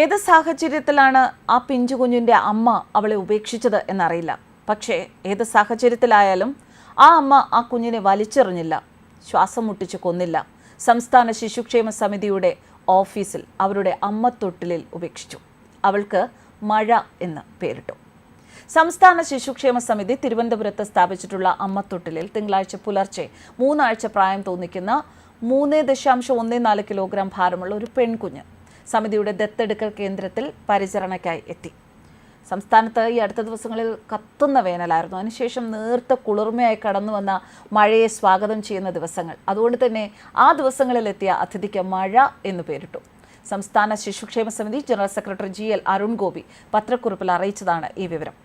ഏത് സാഹചര്യത്തിലാണ് ആ പിഞ്ചു കുഞ്ഞിന്റെ അമ്മ അവളെ ഉപേക്ഷിച്ചത് എന്നറിയില്ല. പക്ഷേ ഏത് സാഹചര്യത്തിലായാലും ആ അമ്മ ആ കുഞ്ഞിനെ വലിച്ചെറിഞ്ഞില്ല. ശ്വാസം മുട്ടിച്ച് കൊന്നില്ല. സംസ്ഥാന ശിശുക്ഷേമ സമിതിയുടെ ഓഫീസിൽ അവരുടെ അമ്മ തൊട്ടിലിൽ ഉപേക്ഷിച്ചു. അവൾക്ക് മഴ എന്ന് പേരിട്ടു. സംസ്ഥാന ശിശുക്ഷേമ സമിതി തിരുവനന്തപുരത്ത് സ്ഥാപിച്ചിട്ടുള്ള അമ്മത്തൊട്ടിലിൽ തിങ്കളാഴ്ച പുലർച്ചെ മൂന്നാഴ്ച പ്രായം തോന്നിക്കുന്ന മൂന്ന് ദശാംശം ഒന്ന് നാല് കിലോഗ്രാം ഭാരമുള്ള ഒരു പെൺകുഞ്ഞ് സമിതിയുടെ ദത്തെടുക്കൽ കേന്ദ്രത്തിൽ പരിചരണയ്ക്കായി എത്തി. സംസ്ഥാനത്ത് ഈ അടുത്ത ദിവസങ്ങളിൽ കത്തുന്ന വേനലായിരുന്നു. അതിനുശേഷം നേർത്ത കുളിർമയായി കടന്നു വന്ന മഴയെ സ്വാഗതം ചെയ്യുന്ന ദിവസങ്ങൾ. അതുകൊണ്ട് തന്നെ ആ ദിവസങ്ങളിലെത്തിയ അതിഥിക്ക് മഴ എന്ന് പേരിട്ടു. സംസ്ഥാന ശിശുക്ഷേമ സമിതി general secretary G L Arun Gopi പത്രക്കുറിപ്പിൽ അറിയിച്ചതാണ് ഈ വിവരം.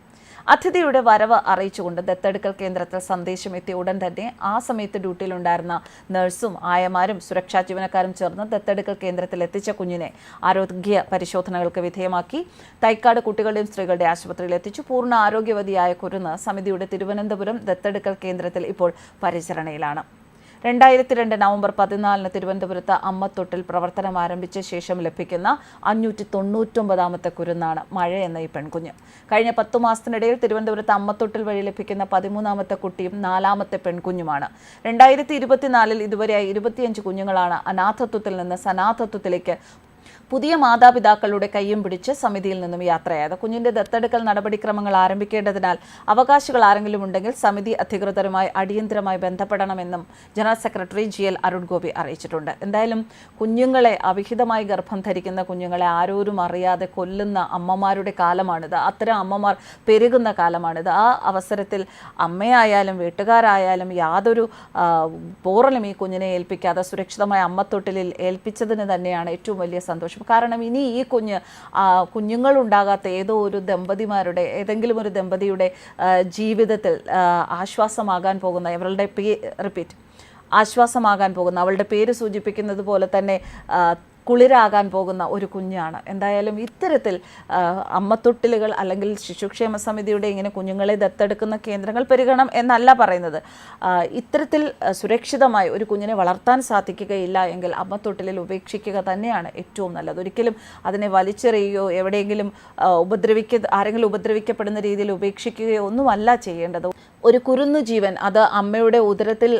അതിഥിയുടെ വരവ് അറിയിച്ചുകൊണ്ട് ദത്തെടുക്കൽ കേന്ദ്രത്തിൽ സന്ദേശം എത്തിയ ഉടൻ തന്നെ ആ സമയത്ത് ഡ്യൂട്ടിയിലുണ്ടായിരുന്ന നഴ്സും ആയമാരും സുരക്ഷാ ജീവനക്കാരും ചേർന്ന് ദത്തെടുക്കൽ കേന്ദ്രത്തിൽ എത്തിച്ച കുഞ്ഞിനെ ആരോഗ്യ പരിശോധനകൾക്ക് വിധേയമാക്കി തൈക്കാട് കുട്ടികളുടെയും സ്ത്രീകളുടെ ആശുപത്രിയിൽ എത്തിച്ചു. പൂർണ ആരോഗ്യവതിയായ കുരുന്ന് സമിതിയുടെ തിരുവനന്തപുരം ദത്തെടുക്കൽ കേന്ദ്രത്തിൽ ഇപ്പോൾ പരിചരണയിലാണ്. രണ്ടായിരത്തി രണ്ട് നവംബർ പതിനാലിന് തിരുവനന്തപുരത്ത് അമ്മത്തൊട്ടിൽ പ്രവർത്തനം ആരംഭിച്ച ശേഷം ലഭിക്കുന്ന അഞ്ഞൂറ്റി തൊണ്ണൂറ്റൊമ്പതാമത്തെ കുരുന്നാണ് മഴ എന്ന ഈ പെൺകുഞ്ഞ്. കഴിഞ്ഞ പത്തു മാസത്തിനിടയിൽ തിരുവനന്തപുരത്ത് അമ്മത്തൊട്ടിൽ വഴി ലഭിക്കുന്ന പതിമൂന്നാമത്തെ കുട്ടിയും നാലാമത്തെ പെൺകുഞ്ഞുമാണ്. രണ്ടായിരത്തി ഇരുപത്തിനാലിൽ ഇതുവരെയായി ഇരുപത്തിയഞ്ച് കുഞ്ഞുങ്ങളാണ് അനാഥത്വത്തിൽ നിന്ന് സനാഥത്വത്തിലേക്ക് പുതിയ മാതാപിതാക്കളുടെ കയ്യും പിടിച്ച് സമിതിയിൽ നിന്നും യാത്രയായത്. കുഞ്ഞിന്റെ ദത്തെടുക്കൽ നടപടിക്രമങ്ങൾ ആരംഭിക്കേണ്ടതിനാൽ അവകാശികൾ ആരെങ്കിലും ഉണ്ടെങ്കിൽ സമിതി അധികൃതരുമായി അടിയന്തരമായി ബന്ധപ്പെടണമെന്നും general secretary G L Arun Gopi അറിയിച്ചിട്ടുണ്ട്. എന്തായാലും കുഞ്ഞുങ്ങളെ അവിഹിതമായി ഗർഭം ധരിക്കുന്ന കുഞ്ഞുങ്ങളെ ആരോരും അറിയാതെ കൊല്ലുന്ന അമ്മമാരുടെ കാലമാണിത്. അത്തരം അമ്മമാർ പെരുകുന്ന കാലമാണിത്. ആ അവസരത്തിൽ അമ്മയായാലും വീട്ടുകാരായാലും യാതൊരു ബോറലും ഈ കുഞ്ഞിനെ ഏൽപ്പിക്കാതെ സുരക്ഷിതമായ അമ്മത്തൊട്ടിലിൽ ഏൽപ്പിച്ചതിന് തന്നെയാണ് ഏറ്റവും വലിയ സന്തോഷം. കാരണം ഇനി ഈ കുഞ്ഞ് കുഞ്ഞുങ്ങളുണ്ടാകാത്ത ഏതോ ഒരു ദമ്പതിമാരുടെ ഏതെങ്കിലും ഒരു ദമ്പതിയുടെ ജീവിതത്തിൽ ആശ്വാസമാകാൻ പോകുന്ന ഇവരുടെ പേ റിപ്പീറ്റ് ആശ്വാസമാകാൻ പോകുന്ന അവളുടെ പേര് സൂചിപ്പിക്കുന്നത് പോലെ തന്നെ കുളിരാകാൻ പോകുന്ന ഒരു കുഞ്ഞാണ്. എന്തായാലും ഇത്തരത്തിൽ അമ്മത്തൊട്ടിലുകൾ അല്ലെങ്കിൽ ശിശുക്ഷേമ സമിതിയുടെ ഇങ്ങനെ കുഞ്ഞുങ്ങളെ ദത്തെടുക്കുന്ന കേന്ദ്രങ്ങൾ പെരുകണം എന്നല്ല പറയുന്നത്. ഇത്തരത്തിൽ സുരക്ഷിതമായി ഒരു കുഞ്ഞിനെ വളർത്താൻ സാധിക്കുകയില്ല എങ്കിൽ അമ്മത്തൊട്ടിലിൽ ഉപേക്ഷിക്കുക തന്നെയാണ് ഏറ്റവും നല്ലത്. ഒരിക്കലും അതിനെ വലിച്ചെറിയുകയോ എവിടെയെങ്കിലും ഉപദ്രവിക്ക ആരെങ്കിലും ഉപദ്രവിക്കപ്പെടുന്ന രീതിയിൽ ഉപേക്ഷിക്കുകയോ ഒന്നുമല്ല ചെയ്യേണ്ടത്. ഒരു കുരുന്നു ജീവൻ അത് അമ്മയുടെ ഉദരത്തിൽ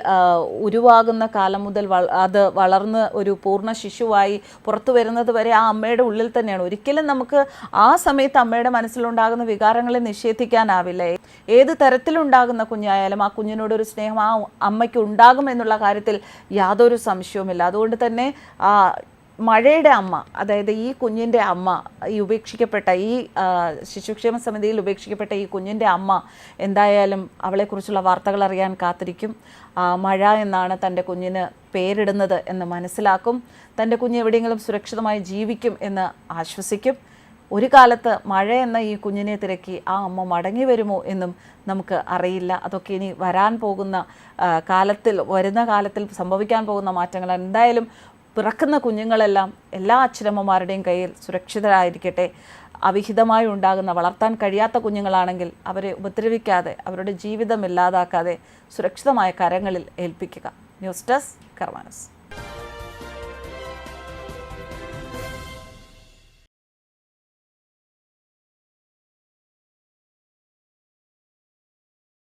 ഉരുവാകുന്ന കാലം മുതൽ അത് വളർന്ന് ഒരു പൂർണ ശിശുവായി പുറത്തു വരുന്നത് വരെ ആ അമ്മയുടെ ഉള്ളിൽ തന്നെയാണ്. ഒരിക്കലും നമുക്ക് ആ സമയത്ത് അമ്മയുടെ മനസ്സിലുണ്ടാകുന്ന വികാരങ്ങളെ നിഷേധിക്കാനാവില്ല. ഏത് തരത്തിലുണ്ടാകുന്ന കുഞ്ഞായാലും ആ കുഞ്ഞിനോടൊരു സ്നേഹം ആ അമ്മയ്ക്ക് ഉണ്ടാകും എന്നുള്ള കാര്യത്തിൽ യാതൊരു സംശയവുമില്ല. അതുകൊണ്ട് തന്നെ ആ മഴയുടെ അമ്മ അതായത് ഈ കുഞ്ഞിന്റെ അമ്മ ഈ ഉപേക്ഷിക്കപ്പെട്ട ഈ ശിശുക്ഷേമ സമിതിയിൽ ഉപേക്ഷിക്കപ്പെട്ട ഈ കുഞ്ഞിന്റെ അമ്മ എന്തായാലും അവളെക്കുറിച്ചുള്ള വാർത്തകൾ അറിയാൻ കാത്തിരിക്കും. മഴ എന്നാണ് തന്റെ കുഞ്ഞിന് പേരിടുന്നത് എന്ന് മനസ്സിലാക്കും. തന്റെ കുഞ്ഞ് എവിടെയെങ്കിലും സുരക്ഷിതമായി ജീവിക്കും എന്ന് ആശ്വസിക്കും. ഒരു കാലത്ത് മഴ എന്ന ഈ കുഞ്ഞിനെ തിരക്കി ആ അമ്മ മടങ്ങി വരുമോ എന്നും നമുക്ക് അറിയില്ല. അതൊക്കെ ഇനി വരാൻ പോകുന്ന കാലത്തിൽ വരുന്ന കാലത്തിൽ സംഭവിക്കാൻ പോകുന്ന മാറ്റങ്ങൾ എന്തായാലും പിറക്കുന്ന കുഞ്ഞുങ്ങളെല്ലാം എല്ലാ അച്ഛനമ്മമാരുടെയും കയ്യിൽ സുരക്ഷിതരായിരിക്കട്ടെ. അവിഹിതമായി ഉണ്ടാകുന്ന വളർത്താൻ കഴിയാത്ത കുഞ്ഞുങ്ങളാണെങ്കിൽ അവരെ ഉപദ്രവിക്കാതെ അവരുടെ ജീവിതം ഇല്ലാതാക്കാതെ സുരക്ഷിതമായ കരങ്ങളിൽ ഏൽപ്പിക്കുക. News desk കർമാനസ്.